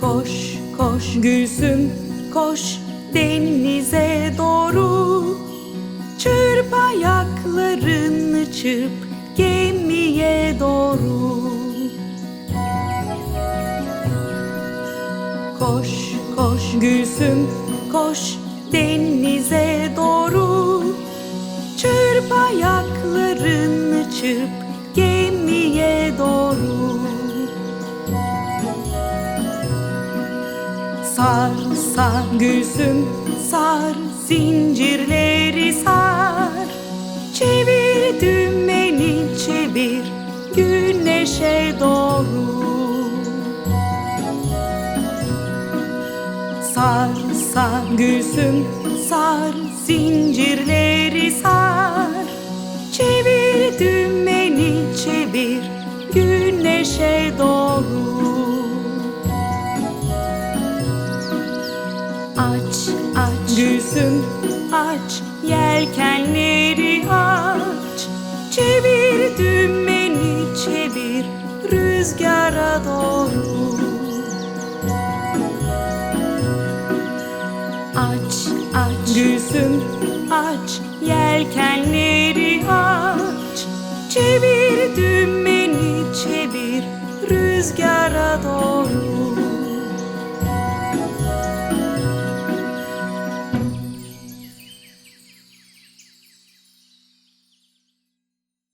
Koş koş Gülsüm koş denize doğru. Çırp ayaklarını çırp gemiye doğru. Koş koş Gülsüm koş denize doğru. Çırp ayaklarını çırp Sar sar Gülsüm sar zincirleri sar. Çevir dümeni çevir güneşe doğru. Sar sar Gülsüm sar zincirleri sar. Çevir dümeni çevir güneşe doğru Aç aç. Gülsüm aç yelkenleri aç. Çevir dümeni çevir rüzgara doğru. Aç aç. Gülsüm aç yelkenleri aç. Çevir dümeni çevir rüzgara doğru